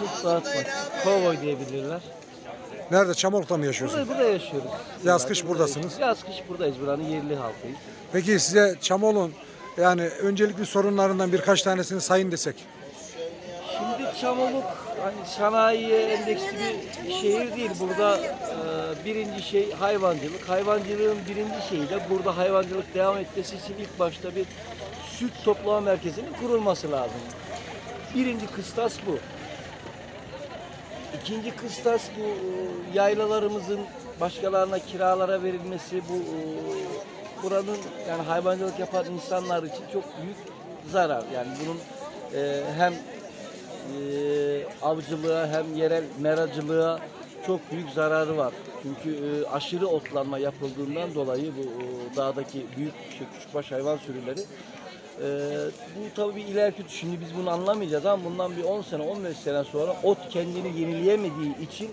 Yusuf Dağıtmak. Kovboy diyebilirler. Nerede? Çamoluk'ta mı yaşıyorsunuz? Burada, burada yaşıyoruz. Yaz kış buradasınız. Yaz kış buradayız. Buranın yerli halkıyız. Peki size Çamoluk'un yani öncelikli sorunlarından birkaç tanesini sayın desek. Şimdi Çamoluk hani sanayiye endeksli bir şehir değil. Burada e, birinci şey hayvancılık. Hayvancılığın birinci şeyi de burada hayvancılık devam etmesi için ilk başta bir süt toplama merkezinin kurulması lazım. Birinci kıstas bu. İkinci kıstas bu e, yaylalarımızın başkalarına kiralara verilmesi bu e, buranın yani hayvancılık yapan insanlar için çok büyük zarar. Yani bunun e, hem e, avcılığa hem yerel meracılığa çok büyük zararı var. Çünkü e, aşırı otlanma yapıldığından dolayı bu e, dağdaki büyük küçükbaş hayvan sürüleri e, bu tabii bir ileriki şimdi biz bunu anlamayacağız ama bundan bir 10 sene 15 sene sonra ot kendini yenileyemediği için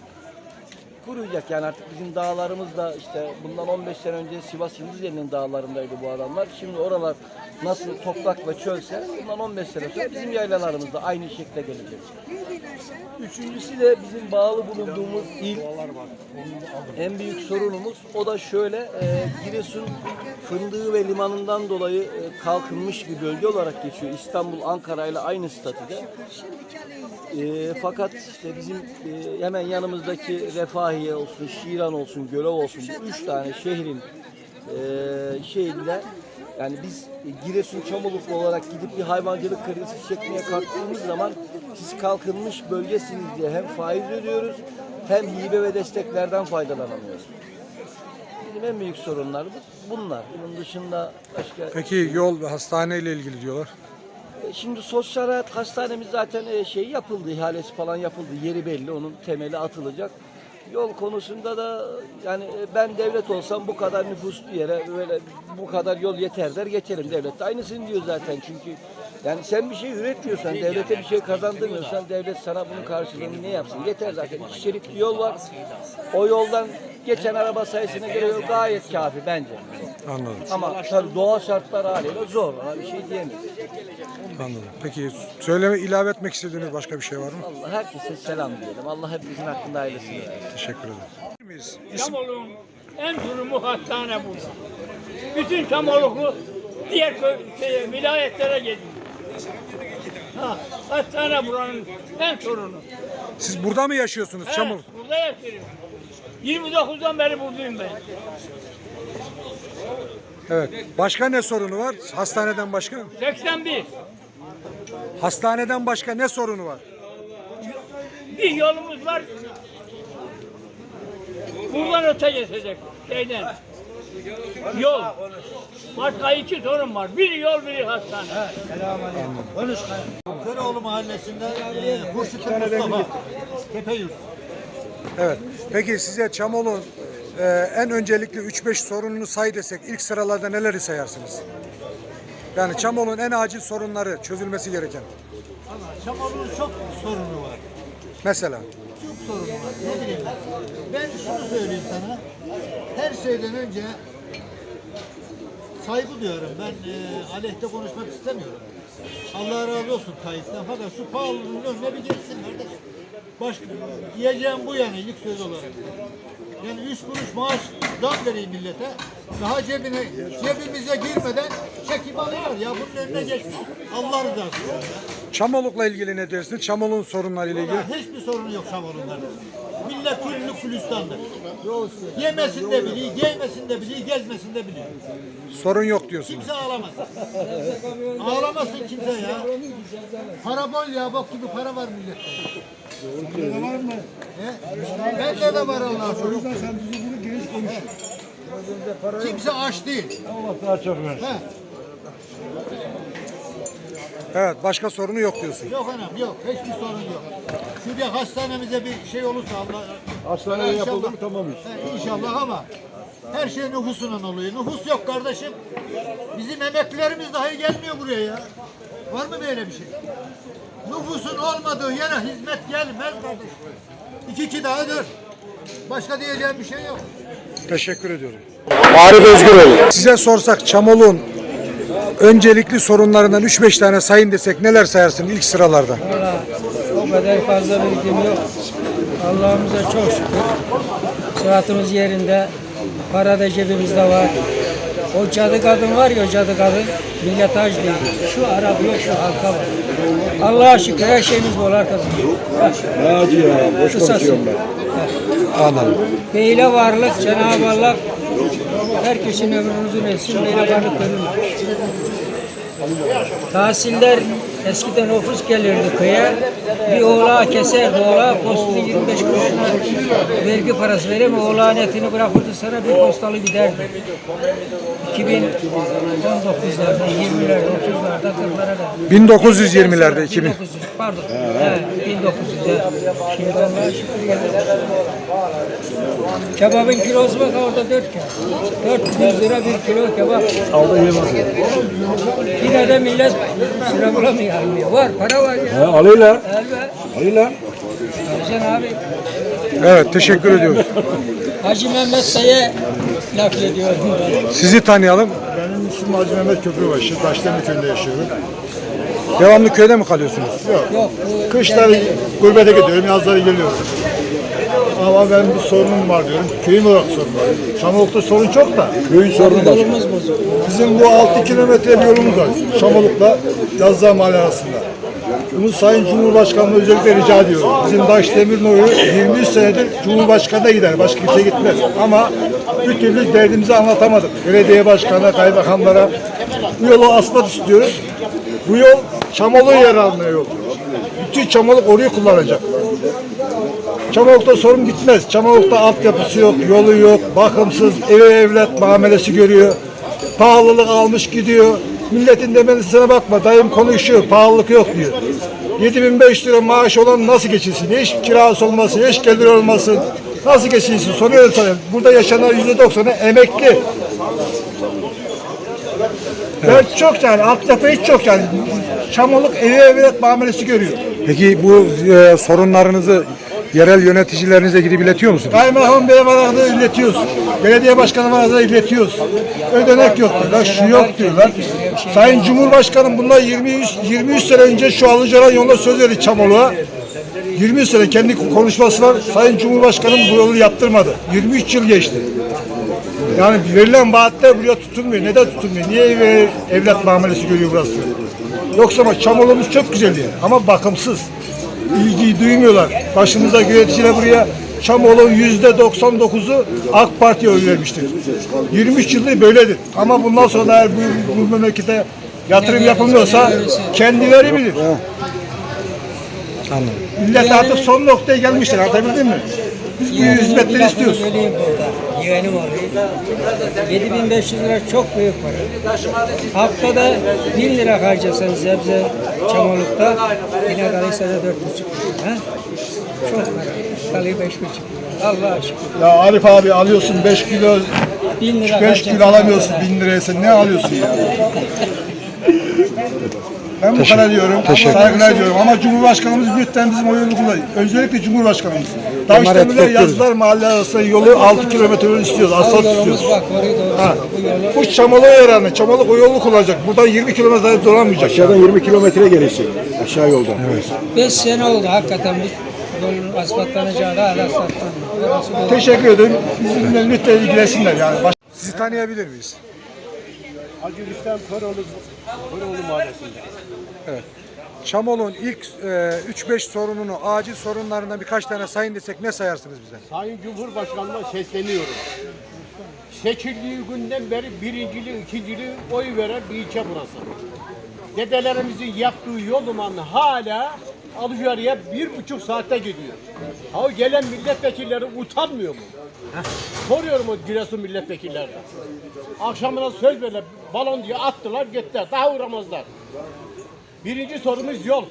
kuruyacak. Yani artık bizim dağlarımız da işte bundan 15 sene önce Sivas Yıldızeli'nin dağlarındaydı bu adamlar. Şimdi oralar nasıl toprak ve çölse bundan 15 sene sonra bizim yaylalarımız da aynı şekle gelecek. Üçüncüsü de bizim bağlı bulunduğumuz il en büyük sorunumuz o da şöyle e, Giresun fındığı ve limanından dolayı e, kalkınmış bir bölge olarak geçiyor. İstanbul Ankara ile aynı statüde. E, fakat işte bizim e, hemen yanımızdaki Refahiye olsun, Şiran olsun, Gölov olsun bu üç tane şehrin e, şeyinde yani biz Giresun Çamoluklu olarak gidip bir hayvancılık kredisi çekmeye kalktığımız zaman siz kalkınmış bölgesiniz diye hem faiz ödüyoruz hem hibe ve desteklerden faydalanamıyoruz. Bizim en büyük sorunlarımız bunlar. Bunun dışında başka Peki yol ve hastane ile ilgili diyorlar. e, Şimdi sosyal hayat hastanemiz zaten e, şey yapıldı, ihalesi falan yapıldı. Yeri belli, onun temeli atılacak. Yol konusunda da yani e, ben devlet olsam bu kadar nüfuslu yere böyle bu kadar yol yeter der geçerim. Devlet de aynısını diyor zaten çünkü yani sen bir şey üretmiyorsan, devlete bir şey kazandırmıyorsan devlet sana bunun karşılığını ne yapsın? Yeter zaten. İki şeritli yol var. O yoldan geçen araba sayısına göre yol gayet kafi bence. Anladım. Ama tabii doğal şartlar haliyle zor. Ona bir şey diyemeyiz. Anladım. Peki söyleme ilave etmek istediğiniz başka bir şey var mı? Allah herkese selam diyelim. Allah hepimizin hakkında ailesini versin. Teşekkür ederim. İsim, Çamoluk'un en durumu hastane burada. Bütün Çamoluklu diğer köy, şey, vilayetlere gidiyor. Ha, hastane buranın en sorunu. siz burada mı yaşıyorsunuz Çamoluk? He, burada yaşıyorum. 29'dan beri buradayım ben. Evet. Başka ne sorunu var? Hastaneden başka? 81. Hastaneden başka ne sorunu var? Bir yolumuz var. Buradan öte geçecek. Şeyden. Yol. Başka iki sorun var. Biri yol, biri hastane. Köroğlu mahallesinde e, Hurşit Mustafa Tepeyurt. Evet. Peki size Çamoluk'un e, en öncelikli 3-5 sorununu say desek ilk sıralarda neleri sayarsınız? Yani Çamoluk'un en acil sorunları çözülmesi gereken. Çamoluk'un çok sorunu var. Mesela. Çok sorunu var. Ne bileyim ben. Şunu söyleyeyim sana. Her şeyden önce saygı duyuyorum. Ben e, aleyhte konuşmak istemiyorum. Allah razı olsun Tayyip'ten. Fakat şu pahalılığın önüne bir geçsin kardeşim. Başka diyeceğim bu yani ilk söz olarak. Yani üç kuruş maaş zam vereyim millete. Daha cebine, cebimize girmeden çekim alıyorlar ya bunun önüne geçsin. Allah rızası için ya. Çamoluk'la ilgili ne dersin? Çamoluk'un sorunlarıyla ilgili. Vallahi hiçbir sorunu yok Şamalon'da. Millet küllü külüstandır. Yemesin de biliyor, giymesin de biliyor, gezmesin de biliyor. Sorun yok diyorsunuz. Kimse ağlamaz. Ağlamasın kimse ya. Para bol ya, bak gibi para var millette. Bende var mı? He? Bende de var Allah'a şükür. O yüzden sen bizi bunu geniş konuş. Kimse aç değil. Allah daha çok versin. Evet. Başka sorunu yok diyorsun. Yok anam yok. Hiçbir sorun yok. Şuraya hastanemize bir şey olursa Allah... Hastaneye İnşallah- yapıldı mı tamam iş. He, İnşallah ama her şey nüfusundan oluyor. Nüfus yok kardeşim. Bizim emeklilerimiz dahi gelmiyor buraya ya. Var mı böyle bir şey? Nüfusun olmadığı yere hizmet gelmez kardeşim. İki iki daha dört. Başka diyeceğim bir şey yok. Teşekkür ediyorum. Arif Özgüroğlu. Size sorsak Çamoluk'un öncelikli sorunlarından 3-5 tane sayın desek neler sayarsın ilk sıralarda? O kadar fazla bilgim yok. Allah'ımıza çok şükür. Sıhhatimiz yerinde. Para da cebimizde var. O cadı kadın var ya o cadı kadın. Millet aç değil. Şu Arap yok şu halka var. Allah'a şükür her şeyimiz bol arkadaşlar. Ne acı ya. Boş konuşuyorum ben. Anladım. Beyle varlık Cenab-ı Allah herkesin ömrünü uzun etsin. Varlık verilmiş. Tahsiller eskiden ofis gelirdi köye. Bir oğlağı keserdi oğlağı postunu 25 kuruşuna vergi parası verir mi oğlağın etini bırakırdı sana bir postalı giderdi. 2019'larda, 20'lerde, 30'larda, 40'larda. 1920'lerde 2000. 1900 pardon. He, 1900'de. Şimdi Allah'a şükür geldi. Kebabın kilosu bak orada 4 kilo. 400 lira bir kilo kebap. Alda yemez. Yine de millet sıra bulamıyor almıyor. Var para var ya. He, alıyla. Elbet. Alıyla. Alacaksın abi. Evet teşekkür ediyoruz. Hacı Mehmet Bey'e laf ediyorum ben. Sizi tanıyalım. Benim ismim Hacı Mehmet Köprübaşı. Taşdemir köyünde yaşıyorum. Devamlı köyde mi kalıyorsunuz? Yok bu Kışları gurbete gidiyorum, yazları geliyorum. Ama ben bir sorunum var diyorum. Köyüm olarak sorun var. Şamoluk'ta sorun çok da. Köyün sorunu da. Bizim bu 6 kilometre bir yolumuz var. Şamoluk'la Yazlığa Mahalle arasında. Bunu Sayın Cumhurbaşkanı'na özellikle rica ediyorum. Bizim Daşdemir'in oyu 23 senedir Cumhurbaşkanı'na gider. Başka kimse gitmez. Ama bir türlü derdimizi anlatamadık. Belediye başkanına, kaymakamlara. Bu yolu asfalt istiyoruz. Bu yol Çamoluk'a yer almaya yol. Bütün Çamoluk orayı kullanacak. Çamoluk'ta sorun bitmez. Çamoluk'ta altyapısı yok, yolu yok, bakımsız, eve evlat muamelesi görüyor. Pahalılık almış gidiyor. Milletin demesine bakma, dayım konuşuyor, pahalılık yok diyor. 7500 lira maaş olan nasıl geçinsin? Hiç kirası olmasın, hiç gelir olmasın. Nasıl geçinsin? Soruyorum sana. Burada yaşanan %90'ı emekli. Ben çok yani, altyapı hiç çok yani. Çamoluk eve evlat muamelesi görüyor. Peki bu e, sorunlarınızı yerel yöneticilerinize gidip iletiyor musunuz? Kaymakam Bey var arada iletiyoruz. Belediye başkanı var arada iletiyoruz. Ödenek yok diyorlar, şu yok diyorlar. Sayın Cumhurbaşkanım bunlar 23, 23 sene önce şu Alıcı'dan yoluna söz verdi Çamoluğa. 20 sene kendi konuşması var. Sayın Cumhurbaşkanım bu yolu yaptırmadı. 23 yıl geçti. Yani verilen vaatler buraya tutulmuyor. Neden tutulmuyor? Niye ev, evlat muamelesi görüyor burası? Yoksa ama Çamolumuz çok güzel yer ama bakımsız. İlgiyi duymuyorlar. Başımıza yöneticiler buraya Çamol'un yüzde 99'u AK Parti'ye oy vermiştir. 23 yıldır böyledir. Ama bundan sonra eğer bu, bu memlekete yatırım yapılmıyorsa kendileri bilir. Anladım. Millet artık son noktaya gelmiştir. Anlatabildim mi? Biz bu hizmetleri istiyoruz. Yeğenim oluyor. 7500 lira çok büyük para. Haftada 1000 lira harcasan sebze çamurlukta yine kalırsa da 4,5 lira. Ha? Çok para. Kalıyor 5,5 lira. Allah'a şükür. Ya Arif abi alıyorsun 5 kilo 1000 lira 5 harcasan kilo alamıyorsun 1000 liraya sen ne alıyorsun ya? Ben bu kadar diyorum. teşekkür. Saygılar diyorum. Ama Cumhurbaşkanımız lütfen bizim o yolu kullanın. Özellikle Cumhurbaşkanımız. Taşdemir'le bekliyoruz. Yazılar Mahalle arasında yolu 6 kilometre yol istiyoruz. Asfalt istiyoruz. Ha. Bu Çamoluk'a yaranır. Çamoluk o yolu kullanacak. Buradan 20 kilometre dolanmayacak. Aşağıdan 20 kilometre gelecek. Aşağı yoldan. 5 sene oldu hakikaten bu yolun asfaltlanacağı da hala asfaltlanmıyor. Orası doğru. Teşekkür ederim. Bizimle lütfen ilgilensinler yani. Baş- Sizi tanıyabilir miyiz? Hacı Rüstem Köroğlu, Köroğlu Mahallesi'nde. Çamol'un ilk e, 3-5 sorununu, acil sorunlarından birkaç tane sayın desek ne sayarsınız bize? Sayın Cumhurbaşkanı'na sesleniyorum. Seçildiği günden beri birincili, ikincili oy veren bir ilçe burası. Dedelerimizin yaptığı yolun hala Alıcılar'a bir buçuk saatte gidiyor. Ha gelen milletvekilleri utanmıyor mu? Soruyorum o Giresun milletvekillerine. Akşamına söz verdiler, balon diye attılar gittiler. Daha uğramazlar. Birinci sorumuz yol.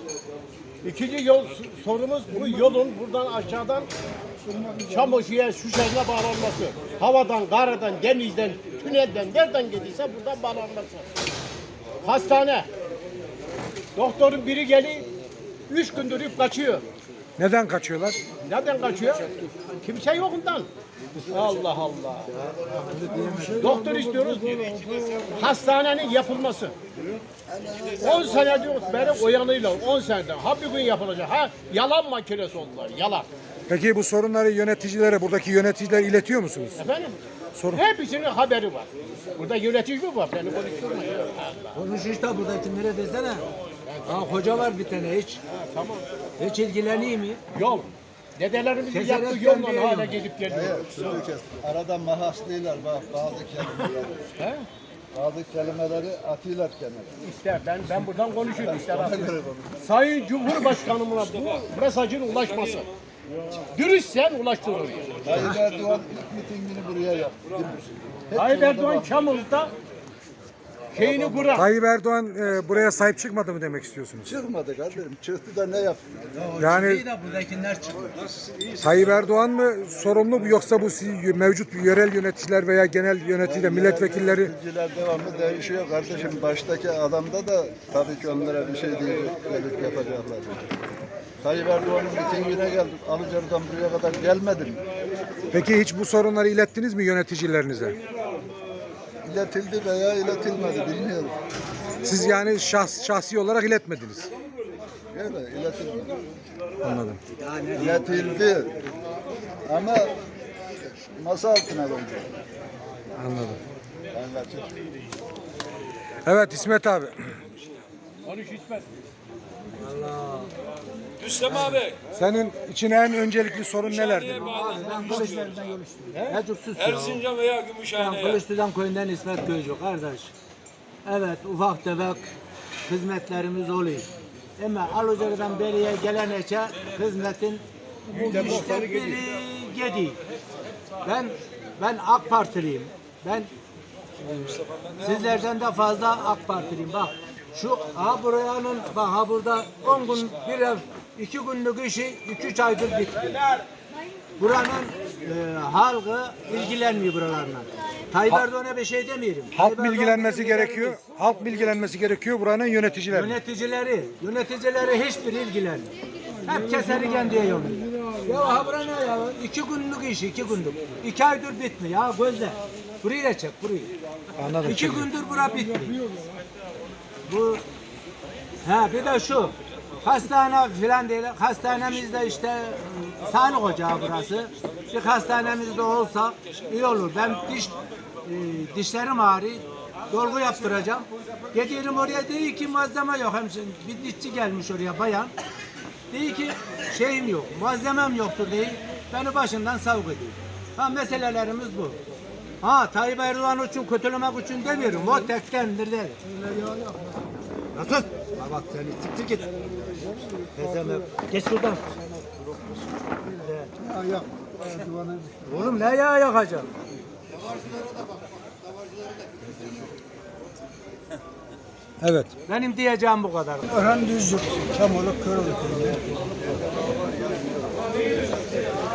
İkinci yol sorumuz bu yolun buradan aşağıdan Çamoşu'ya şu şehirle bağlanması. Havadan, karadan, denizden, tünelden, nereden gidiyse buradan bağlanması. Hastane. Doktorun biri geliyor, üç gündür kaçıyor. Neden kaçıyorlar? Neden kaçıyor? Kimse yok ondan. Allah Allah. Doktor istiyoruz. Hastanenin yapılması. 10 senedir beri oyanıyla 10 seneden. Ha bir gün yapılacak. Ha yalan makinesi oldular. Yalan. Peki bu sorunları yöneticilere, buradaki yöneticiler iletiyor musunuz? Efendim? Sorun. Hepsinin haberi var. Burada yönetici mi var? Beni konuşturma ya. Konuş işte buradakilere desene. Ha hoca var bir tane hiç. Tamam. Hiç ilgileniyor mu? Yol. Dedelerimizin Keserekten yaptığı yolla bir hala gidip geliyor. Arada mahaslılar bak bazı kelimeleri. He? Bazı kelimeleri atıyorlar kenara. İşte ben ben buradan konuşuyorum bak. Sayın Cumhurbaşkanımına bu mesajın ulaşması. Dürüstsen ulaştır oraya. Tayyip Erdoğan ilk mitingini buraya yaptı. değil mi? Hep Tayyip Erdoğan Çamlı'da şeyini kurar. Tayyip Erdoğan e, buraya sahip çıkmadı mı demek istiyorsunuz? Çıkmadı kardeşim. Çıktı da ne yaptı? Yani buradakiler çıkıyor. Tayyip Erdoğan mı sorumlu bu yoksa bu mevcut yerel yöneticiler veya genel yöneticiler, milletvekilleri Yöneticiler devamlı değişiyor kardeşim. Baştaki adamda da tabii ki onlara bir şey diyecek, yapacaklar. Tayyip Erdoğan'ın mitingine geldik. Alıcı'dan buraya kadar gelmedim. Peki hiç bu sorunları ilettiniz mi yöneticilerinize? İletildi veya iletilmedi bilmiyorum. Siz yani şahs, şahsi olarak iletmediniz. Öyle iletilmedi. Anladım. İletildi. Ama masa altına koydu. Anladım. Evet. Evet İsmet abi. Konuş İsmet. Rüstem abi, Senin için en öncelikli sorun nelerdir? Çocuk Erzincan veya Gümüşhane'ye. Kılıçlı'dan köyünden İsmet Köycü kardeş. Evet ufak tefek hizmetlerimiz oluyor. Ama Aluca'dan beriye gelen eçe hizmetin işte biri gedi. Ben ben AK Partiliyim. Ben e, sizlerden de fazla AK Partiliyim. Bak şu ha buranın bak ha burada 10 gün bir ev iki günlük işi 2-3 aydır bitti. Buranın e, halkı ilgilenmiyor buralarla. Tayyip Erdoğan'a bir şey demiyorum. Halk Tayyip bilgilenmesi bizim gerekiyor. Halk bilgilenmesi gerekiyor buranın yöneticileri. Yöneticileri, yöneticileri hiçbir ilgilenmiyor. Hep keseri kendiye yolluyor. Ya ha bura ne ya? İki günlük iş, iki günlük. İki aydır bitmiyor ya gözle. Burayı da çek, burayı. Anladım. İki gündür bura bitmiyor. Bu, ha bir de şu. Hastane filan değil. Hastanemizde işte sağlık ocağı burası. Bir hastanemizde olsa iyi olur. Ben diş e, dişlerim ağrıyor. Dolgu yaptıracağım. Gidiyorum oraya değil ki malzeme yok. Hemşire bir dişçi gelmiş oraya bayan. Değil ki şeyim yok, malzemem yoktur değil. Beni başından savuk ediyor. Ha meselelerimiz bu. Ha Tayyip Erdoğan için kötülemek için demiyorum. O tekkendir. Ya sus! Ya bak seni siktir git. Tezeme. Geç şuradan. Oğlum ne yağ yakacağım? Evet. Benim diyeceğim bu kadar. Orhan Düzcük, Çamoluk, Köroğlu köyünde.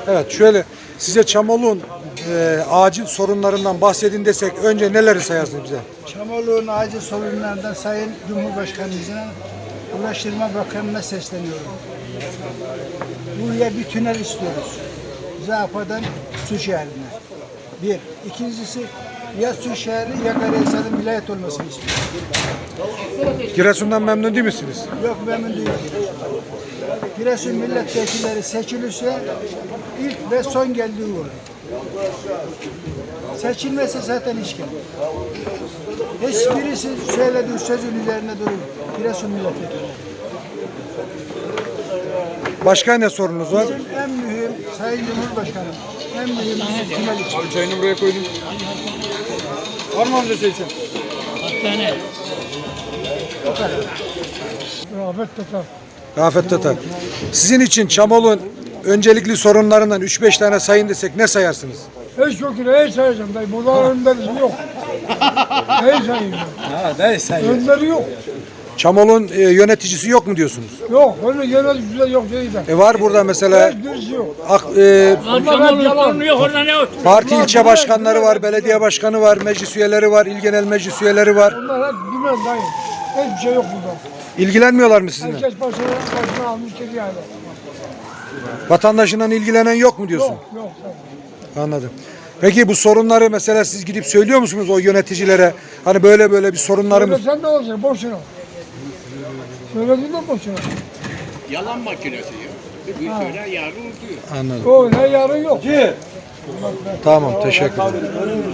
Evet şöyle size Çamoluk'un e, acil sorunlarından bahsedin desek önce neleri sayarsınız bize? Çamoluk'un acil sorunlarından Sayın Cumhurbaşkanımızın Ulaştırma Bakanı'na sesleniyorum. Buraya bir tünel istiyoruz. Zapa'dan su şehrine. Bir. İkincisi ya su şehri ya Karahisar'ın vilayet olmasını istiyorum. Giresun'dan memnun değil misiniz? Yok memnun değilim. Giresun milletvekilleri seçilirse ilk ve son geldiği olur. Seçilmezse zaten iş gelmez. Hiçbirisi söylediği sözün üzerine durur. Giresun milletvekilleri. Başka ne sorunuz var? Bizim en mühim Sayın Cumhurbaşkanım, en mühim bizim tünel için. Çayını buraya koydum. Var mı amca için? Rafet Tatar. Rafet Tatar. Sizin için Çamoluk'un öncelikli sorunlarından 3-5 tane sayın desek ne sayarsınız? Hiç yok ki neyi sayacağım dayı? Bunların önderisi yok. neyi sayayım ben? Ha ne sayıyor? Önderi yok. Çamoluk'un e, yöneticisi yok mu diyorsunuz? Yok. Öyle genel güzel yok değil ben. E var burada mesela Hiçbirisi yok. ak, e, Lan sorunu yok orada ne otur? parti ilçe başkanları var, belediye başkanı var, meclis üyeleri var, il genel meclis üyeleri var. Bunlar hep dümen dayı. Hiçbir şey yok burada. İlgilenmiyorlar mı sizinle? Herkes başına, başına almış gidiyor yani. Vatandaşından ilgilenen yok mu diyorsun? Yok yok. Anladım. Peki bu sorunları mesela siz gidip söylüyor musunuz o yöneticilere? Hani böyle böyle bir sorunlarımız Söylesen ne olacak? Boşuna. Söyledin mi boşuna? Yalan makinesi ya. Bir söyle yarın unutuyor. Anladım. O ne yarın yok. Tamam teşekkür ederim.